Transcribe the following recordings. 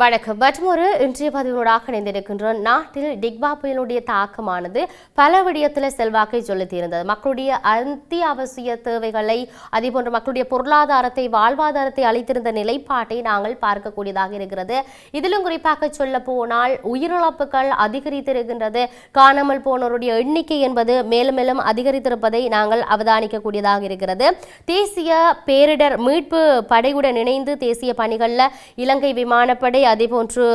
வணக்கம். மற்றொரு இன்றைய பதிவோடாக இணைந்திருக்கின்றோம். நாட்டில் டிக்பா புயலுடைய தாக்கமானது பல விடயத்தில் செல்வாக்கை செலுத்தியிருந்தது மக்களுடைய அத்தியாவசிய தேவைகளை அதேபோன்று மக்களுடைய பொருளாதாரத்தை வாழ்வாதாரத்தை அளித்திருந்த நிலைப்பாட்டை நாங்கள் பார்க்கக்கூடியதாக இருக்கிறது. இதிலும் குறிப்பாக சொல்ல போனால் உயிரிழப்புகள் அதிகரித்திருக்கின்றது. காணாமல் போனோருடைய எண்ணிக்கை என்பது மேலும் மேலும் அதிகரித்திருப்பதை நாங்கள் அவதானிக்கக்கூடியதாக இருக்கிறது. தேசிய பேரிடர் மீட்பு படையுடன் இணைந்து தேசிய பணிகளில் இலங்கை விமானப்படை அதேபோன்று போன்று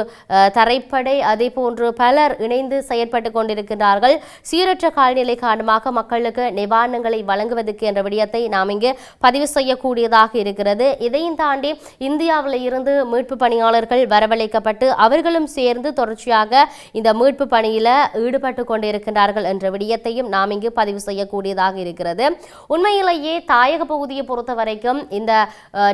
தரைப்படை அதேபோன்று பலர் இணைந்து செயற்பட்டு கொண்டிருக்கிறார்கள் சீரற்ற காலநிலை காரணமாக மக்களுக்கு நிவாரணங்களை வழங்குவதற்கு என்ற விடயத்தை நாம் இங்கு பதிவு செய்யக்கூடியதாக இருக்கிறது. இதையும் தாண்டி இந்தியாவில் இருந்து மீட்பு பணியாளர்கள் வரவழைக்கப்பட்டு அவர்களும் சேர்ந்து தொடர்ச்சியாக இந்த மீட்பு பணியில் ஈடுபட்டு கொண்டிருக்கின்றார்கள் என்ற விடயத்தையும் நாம் இங்கு பதிவு செய்யக்கூடியதாக இருக்கிறது. உண்மையிலேயே தாயக பகுதியை பொறுத்த வரைக்கும் இந்த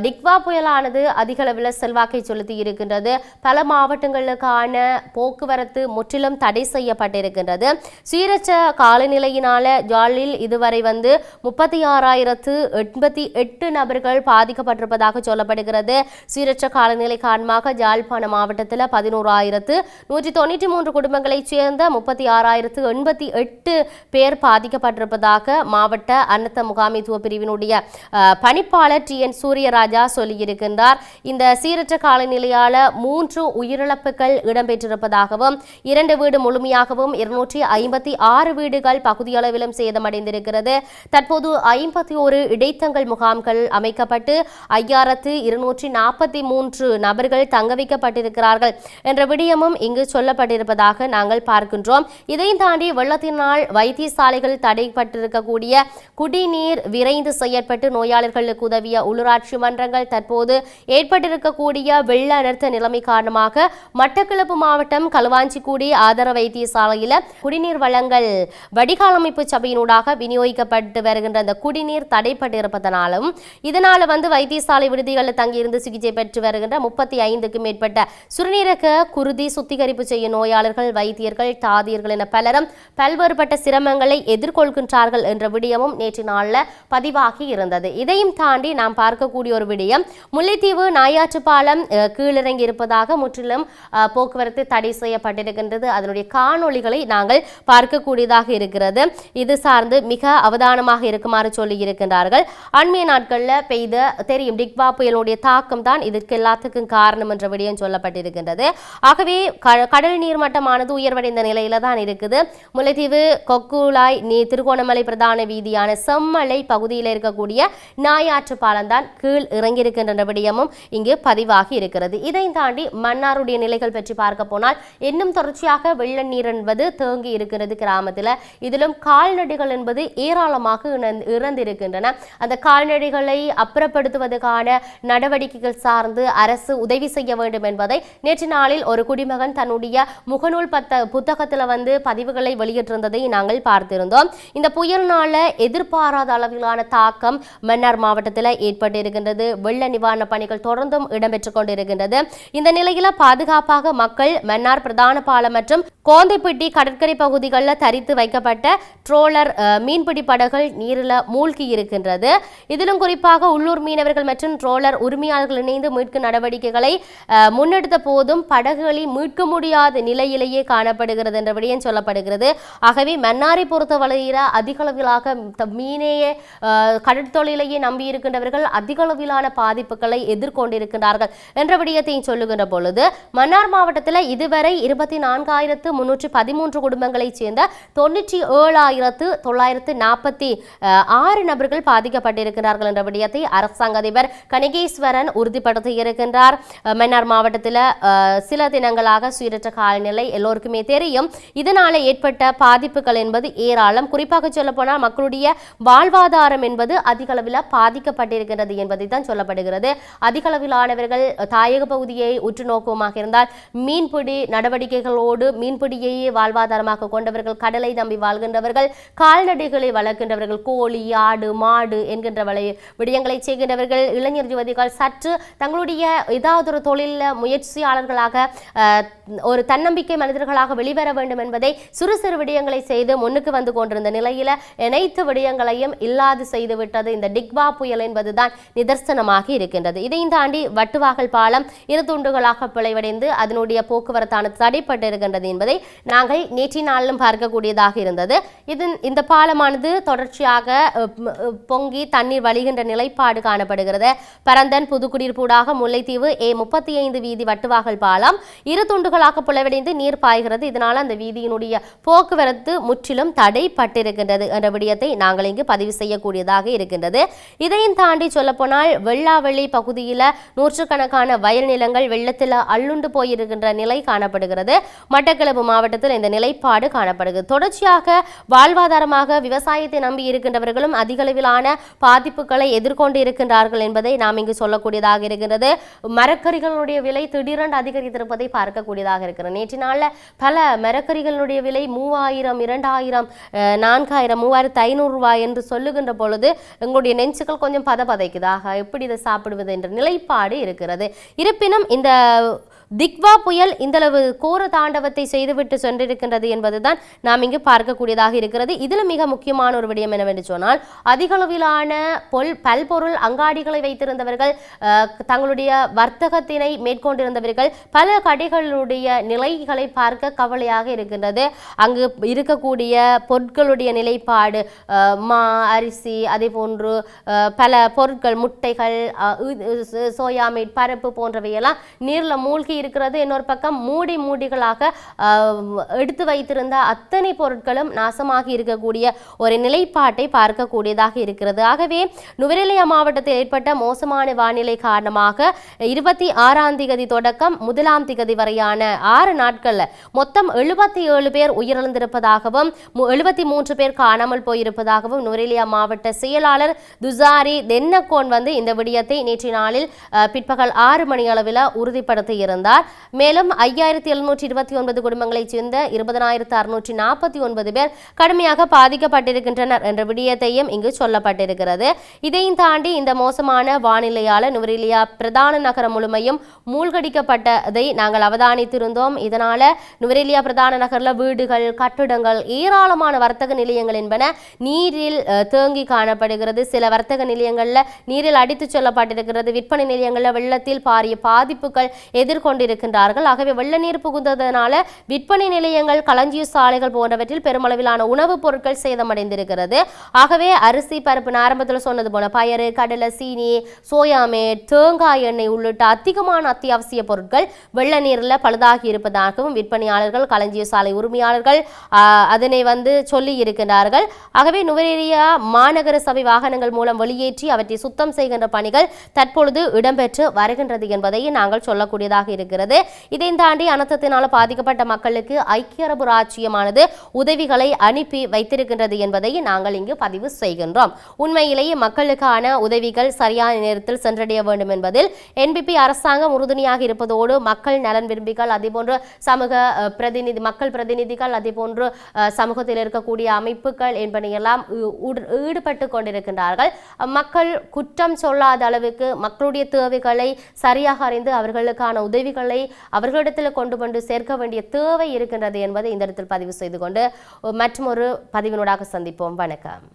டிக்வா புயலானது அதிகளவில் செல்வாக்கை செலுத்தி இருக்கின்றது. பல மாவட்டங்களுக்கான போக்குவரத்து முற்றிலும் தடை செய்யப்பட்டிருக்கின்றது. சீரற்ற காலநிலையினால ஜாலில் இதுவரை வந்து முப்பத்தி ஆறாயிரத்து எண்பத்தி எட்டு நபர்கள் பாதிக்கப்பட்டிருப்பதாக சொல்லப்படுகிறது. சீரற்ற காலநிலை காரணமாக ஜாழ்ப்பாண மாவட்டத்தில் பதினோராயிரத்து நூற்றி தொண்ணூற்றி மூன்று குடும்பங்களைச் சேர்ந்த முப்பத்தி ஆறாயிரத்து எண்பத்தி எட்டு பேர் பாதிக்கப்பட்டிருப்பதாக மாவட்ட அன்னத்த முகாமைத்துவ பிரிவினுடைய பணிப்பாளர் டி என் சூரியராஜா சொல்லியிருக்கின்றார். இந்த சீரற்ற காலநிலையால மூன்று உயிரிழப்புகள் இடம்பெற்றிருப்பதாகவும் இரண்டு வீடு முழுமையாகவும் இருநூற்றி ஐம்பத்தி ஆறு வீடுகள் பகுதியளவிலும் சேதமடைந்திருக்கிறது. தற்போது ஐம்பத்தி ஒரு இடைத்தங்கள் முகாம்கள் அமைக்கப்பட்டு ஐயாயிரத்து இருநூற்றி நாற்பத்தி மூன்று நபர்கள் தங்க வைக்கப்பட்டிருக்கிறார்கள் என்ற விடயமும் இங்கு சொல்லப்பட்டிருப்பதாக நாங்கள் பார்க்கின்றோம். இதையும் தாண்டி வெள்ளத்தினால் வைத்தியசாலைகள் தடைப்பட்டிருக்கக்கூடிய குடிநீர் விரைந்து செயற்பட்டு நோயாளர்களுக்கு உதவிய உள்ளூராட்சி மன்றங்கள் தற்போது ஏற்பட்டிருக்கக்கூடிய வெள்ள அனர்த்த நிலைமை காரணமாக மட்டக்களப்பு மாவட்டம் களுவாஞ்சிக்குடி ஆதார வைத்தியசாலையில் குடிநீர் வழங்கல் வடிகாலமைப்பு சபையினூடாக விநியோகிக்கப்பட்டு வருகின்ற அந்த குடிநீர் தடைப்பட்டு இருப்பதனாலும் இதனால வந்து வைத்தியசாலை விடுதிகளில் தங்கியிருந்து சிகிச்சை பெற்று வருகின்ற முப்பத்தி ஐந்துக்கும் மேற்பட்ட சுருநீரக குருதி சுத்திகரிப்பு செய்யும் நோயாளர்கள் வைத்தியர்கள் தாதியர்கள் என பலரும் பல்வேறுபட்ட சிரமங்களை எதிர்கொள்கின்றார்கள் என்ற விடயமும் நேற்று நாளில் பதிவாகி இருந்தது. இதையும் தாண்டி நாம் பார்க்கக்கூடிய ஒரு விடயம் முல்லைத்தீவு நாயாற்றுப்பாலம் கீழிறங்கி இருப்பதால் இருப்பதாக முற்றிலும் போக்குவரத்து தடை செய்யப்பட்டிருக்கின்றது. அதனுடைய காணொளிகளை நாங்கள் பார்க்கக்கூடியதாக இருக்கிறது. இது சார்ந்து மிக அவதானமாக இருக்குமாறு சொல்லி இருக்கின்றார்கள். அண்மைய நாட்களில் பெய்த தெரியும் டிக்வா புயலுடைய தாக்கம் தான் இதற்கு எல்லாத்துக்கும் காரணம் என்ற விடயம் சொல்லப்பட்டிருக்கின்றது. ஆகவே க- கடல் நீர் மட்டமானது உயர்வடைந்த நிலையில தான் இருக்குது. முல்லைத்தீவு கொக்குலாய் நீ திருகோணமலை பிரதான வீதியான செம்மலை பகுதியில் இருக்கக்கூடிய நாயாற்று பாலம் தான் கீழ் இறங்கியிருக்கின்ற விடயமும் இங்கு பதிவாகி இருக்கிறது. இதை தாண்டி மன்னாருடைய நிலைகள் பற்றி பார்க்க போனால் இன்னும் தொடர்ச்சியாக வெள்ள நீர் என்பது தேங்கி இருக்கிறது கிராமத்தில். இதிலும் கால்நடைகள் என்பது ஏராளமாக இணந்து- இறந்திருக்கின்றன. அந்த கால்நடைகளை அப்புறப்படுத்துவதற்கான நடவடிக்கைகள் சார்ந்து அரசு உதவி செய்ய வேண்டும் என்பதை நேற்று நாளில் ஒரு குடிமகன் தன்னுடைய முகநூல் பத்த புத்தகத்தில் வந்து பதிவுகளை வெளியிட்டிருந்ததை நாங்கள் பார்த்திருந்தோம். இந்த புயல்னால எதிர்பாராத அளவிலான தாக்கம் மன்னார் மாவட்டத்தில் ஏற்பட்டிருக்கின்றது. வெள்ள நிவாரண பணிகள் தொடர்ந்தும் இடம்பெற்றுக் கொண்டிருக்கின்றது. இந்த இந்த நிலையில பாதுகாப்பாக மக்கள் மன்னார் பிரதான பாலம் மற்றும் கோந்தைப்பட்டி கடற்கரை பகுதிகளில் தரித்து வைக்கப்பட்ட ட்ரோலர் மீன்பிடி படகுகள் நீரில் மூழ்கி இருக்கின்றது. இதிலும் குறிப்பாக உள்ளூர் மீனவர்கள் மற்றும் ட்ரோலர் உரிமையாளர்கள் இணைந்து மீட்கும் நடவடிக்கைகளை முன்னெடுத்த போதும் படகுகளை மீட்க முடியாத நிலையிலேயே காணப்படுகிறது என்ற விடயம் சொல்லப்படுகிறது. ஆகவே மன்னாரை பொறுத்தவரையில அதிக அளவிலாக மீனையே கடற்தொழிலையே நம்பி இருக்கின்றவர்கள் அதிக அளவிலான பாதிப்புகளை எதிர்கொண்டிருக்கின்றார்கள் என்ற விடயத்தையும் சொல்லுகின்ற சொல்லுகின்ற பொழுது மன்னார் மாவட்டத்தில் இதுவரை இருபத்தி நான்காயிரத்து முன்னூற்றி பதிமூன்று குடும்பங்களைச் சேர்ந்த தொண்ணூற்றி ஏழாயிரத்து தொள்ளாயிரத்து நாற்பத்தி ஆறு நபர்கள் பாதிக்கப்பட்டிருக்கிறார்கள் என்ற விடயத்தை அரசாங்க அதிபர் கணிகேஸ்வரன் உறுதிப்படுத்தி இருக்கின்றார் மன்னார் மாவட்டத்தில் சில தினங்களாக சீரற்ற காலநிலை எல்லோருக்குமே தெரியும். இதனால ஏற்பட்ட பாதிப்புகள் என்பது ஏராளம். குறிப்பாக சொல்லப்போனால் மக்களுடைய வாழ்வாதாரம் என்பது அதிக அளவில் பாதிக்கப்பட்டிருக்கிறது என்பதை தான் சொல்லப்படுகிறது. அதிக அளவிலானவர்கள் தாயக பகுதியை உற்று நோக்குவமாக இருந்தால் மீன்பிடி நடவடிக்கைகளோடு மீன்பிடியையே வாழ்வாதாரமாக கொண்டவர்கள் கடலை நம்பி வாழ்கின்றவர்கள் கால்நடைகளை வளர்க்கின்றவர்கள் கோழி ஆடு மாடு என்கின்ற விடயங்களை செய்கின்றவர்கள் இளைஞர் யுவதிகள் சற்று தங்களுடைய ஏதாவது ஒரு தொழிலில் முயற்சியாளர்களாக ஒரு தன்னம்பிக்கை மனிதர்களாக வெளிவர வேண்டும் என்பதை சிறு சிறு விடயங்களை செய்து முன்னுக்கு வந்து கொண்டிருந்த நிலையில அனைத்து விடயங்களையும் இல்லாது செய்துவிட்டது இந்த டிக்வா புயல் என்பதுதான் நிதர்சனமாக இருக்கின்றது. இதையும் தாண்டி வட்டுவாகல் பாலம் இரு துண்டுகளாக பிளவடைந்து அதனுடைய போக்குவரத்தானது தடைப்பட்டு இருக்கின்றது என்பதை நாங்கள் நேற்றைய நாளிலும் பார்க்கக்கூடியதாக இருந்தது. இது இந்த பாலமானது தொடர்ச்சியாக பொங்கி தண்ணீர் வழிகின்ற நிலைப்பாடு காணப்படுகிறது. பரந்தன் புதுக்குடியிருப்பூடாக முல்லைத்தீவு ஏ முப்பத்தி ஐந்து வீதி வட்டுவாகல் பாலம் இரு துண்டுகளாக பிளவடைந்து நீர் பாய்கிறது. இதனால் அந்த வீதியினுடைய போக்குவரத்து முற்றிலும் தடைப்பட்டிருக்கின்றது என்ற விடயத்தை நாங்கள் இங்கு பதிவு செய்யக்கூடியதாக இருக்கின்றது. இதையும் தாண்டி சொல்லப்போனால் வெள்ளாவெளி பகுதியில் நூற்றுக்கணக்கான வயல் நிலங்கள் வெள்ளத்தில் அள்ளுண்டு போயிருக்கின்ற நிலை காணப்படுகிறது. மட்டக்களப்பு மாவட்டத்தில் இந்த நிலைப்பாடு காணப்படுகிறது தொடர்ச்சியாக வாழ்வாதாரமாக விவசாயத்தை நம்பி இருக்கின்றவர்களும் அதிகளவிலான பாதிப்புகளை எதிர்கொண்டு இருக்கின்றார்கள் என்பதை நாம் இங்கு சொல்லக்கூடியதாக இருக்கின்றது. மரக்கறிகளுடைய விலை திடீரென்று அதிகரித்திருப்பதை பார்க்கக்கூடியதாக இருக்கிறது. நேற்று நாளில் பல மரக்கறிகளுடைய விலை மூவாயிரம் இரண்டாயிரம் நான்காயிரம் மூவாயிரத்து ஐநூறு ரூபாய் என்று சொல்லுகின்ற பொழுது எங்களுடைய நெஞ்சுகள் கொஞ்சம் பதபதைக்குதாக எப்படி இதை சாப்பிடுவது என்ற நிலைப்பாடு இருக்கிறது. இருப்பினும் இந்த திக்வா புயல் இந்தளவு கோர தாண்டவத்தை செய்துவிட்டு சென்றிருக்கின்றது என்பதுதான் நாம் இங்கு பார்க்கக்கூடியதாக இருக்கிறது. இதில் மிக முக்கியமான ஒரு விடயம் என்னவென்று சொன்னால் அதிகளவிலான பொல் பல்பொருள் அங்காடிகளை வைத்திருந்தவர்கள் தங்களுடைய வர்த்தகத்தினை மேற்கொண்டிருந்தவர்கள் பல கடைகளுடைய நிலைகளை பார்க்க கவலையாக இருக்கின்றது. அங்கு இருக்கக்கூடிய பொருட்களுடைய நிலைப்பாடு மா அரிசி அதே போன்று பல பொருட்கள் முட்டைகள் சோயா மீட் பருப்பு போன்றவையெல்லாம் நீரில் மூழ்கி இருக்கிறது. இன்னொரு பக்கம் மூடி மூடிகளாக எடுத்து வைத்திருந்த அத்தனை பொருட்களும் நாசமாகி இருக்கக்கூடிய ஒரு நிலைப்பாட்டை பார்க்கக்கூடியதாக இருக்கிறது. ஆகவே நுவரெலியா மாவட்டத்தில் ஏற்பட்ட மோசமான வானிலை காரணமாக இருபத்தி ஆறாம் திகதி தொடக்கம் முதலாம் திகதி வரையான ஆறு நாட்களில் மொத்தம் எழுபத்தி ஏழு பேர் உயிரிழந்திருப்பதாகவும் எழுபத்தி மூன்று பேர் காணாமல் போயிருப்பதாகவும் நுவரெலியா மாவட்ட செயலாளர் துசாரி தென்னக்கோன் வந்து இந்த விடயத்தை நேற்று நாளில் பிற்பகல் ஆறு மணி அளவில் உறுதி உறுதிப்படுத்தியிருந்தார் மேலும் ஐயாயிரத்தி எழுநூற்றி இருபத்தி ஒன்பது குடும்பங்களைச் சேர்ந்த இருபதனாயிரத்து அறுநூற்றி நாற்பத்தி ஒன்பது பேர் கடுமையாக பாதிக்கப்பட்டிருக்கின்றனர் என்ற விடயத்தையும் இங்கு சொல்லப்பட்டிருக்கிறது. இதையும் தாண்டி இந்த மோசமான வானிலையால் நுவரெலியா பிரதான நகரம் முழுமையும் மூழ்கடிக்கப்பட்டதை நாங்கள் அவதானித்திருந்தோம். இதனால நுவரெலியா பிரதான நகரில் வீடுகள் கட்டிடங்கள் ஏராளமான வர்த்தக நிலையங்கள் என்பன நீரில் தேங்கி காணப்படுகிறது. சில வர்த்தக நிலையங்களில் நீரில் அடித்துச் சொல்லப்பட்டிருக்கிறது. விற்பனை நிலையங்களில் வெள்ளத்தில் பாரிய பொதுமக்கள் எதிர்கொண்டிருக்கின்றார்கள். ஆகவே வெள்ள நீர் புகுந்ததனால விற்பனை நிலையங்கள் களஞ்சிய சாலைகள் போன்றவற்றில் பெருமளவிலான உணவுப் பொருட்கள் சேதமடைந்திருக்கிறது. ஆகவே அரிசி பருப்பு ஆரம்பத்தில் சொன்னது போல பயறு கடலை சீனி சோயாமே தேங்காய் எண்ணெய் உள்ளிட்ட அதிகமான அத்தியாவசிய பொருட்கள் வெள்ள நீரில் பழுதாகி இருப்பதாகவும் விற்பனையாளர்கள் களஞ்சிய சாலை உரிமையாளர்கள் அதனை வந்து சொல்லி இருக்கின்றார்கள். ஆகவே நுவரேரியா மாநகர சபை வாகனங்கள் மூலம் வெளியேற்றி அவற்றை சுத்தம் செய்கின்ற பணிகள் தற்பொழுது இடம்பெற்று வருகின்றது என்பதையும் நாங்கள் சொல்லக்கூடியதாக இருக்கிறது. இதையும் தாண்டி அனர்த்தத்தினால் பாதிக்கப்பட்ட மக்களுக்கு ஐக்கிய அரபு ராச்சியமானது உதவிகளை அனுப்பி வைத்திருக்கின்றது என்பதை நாங்கள் இங்கு பதிவு செய்கின்றோம். உண்மையிலேயே மக்களுக்கான உதவிகள் சரியான நேரத்தில் சென்றடைய வேண்டும் என்பதில் என்பிபி அரசாங்கம் உறுதுணையாக இருப்பதோடு மக்கள் நலன் விரும்பிகள் அதேபோன்று சமூக பிரதிநிதி மக்கள் பிரதிநிதிகள் அதேபோன்று சமூகத்தில் இருக்கக்கூடிய அமைப்புகள் என்பனையெல்லாம் ஈடுபட்டு கொண்டிருக்கின்றார்கள். மக்கள் குற்றம் சொல்லாத அளவுக்கு மக்களுடைய தேவைகளை சரியாக அறிந்து அவர்கள் அவர்களுக்கான உதவிகளை அவர்களிடத்தில் கொண்டு வந்து சேர்க்க வேண்டிய தேவை இருக்கின்றது என்பதை இந்த இடத்தில் பதிவு செய்து கொண்டு மற்றும் ஒரு பதிவினூடாக சந்திப்போம். வணக்கம்.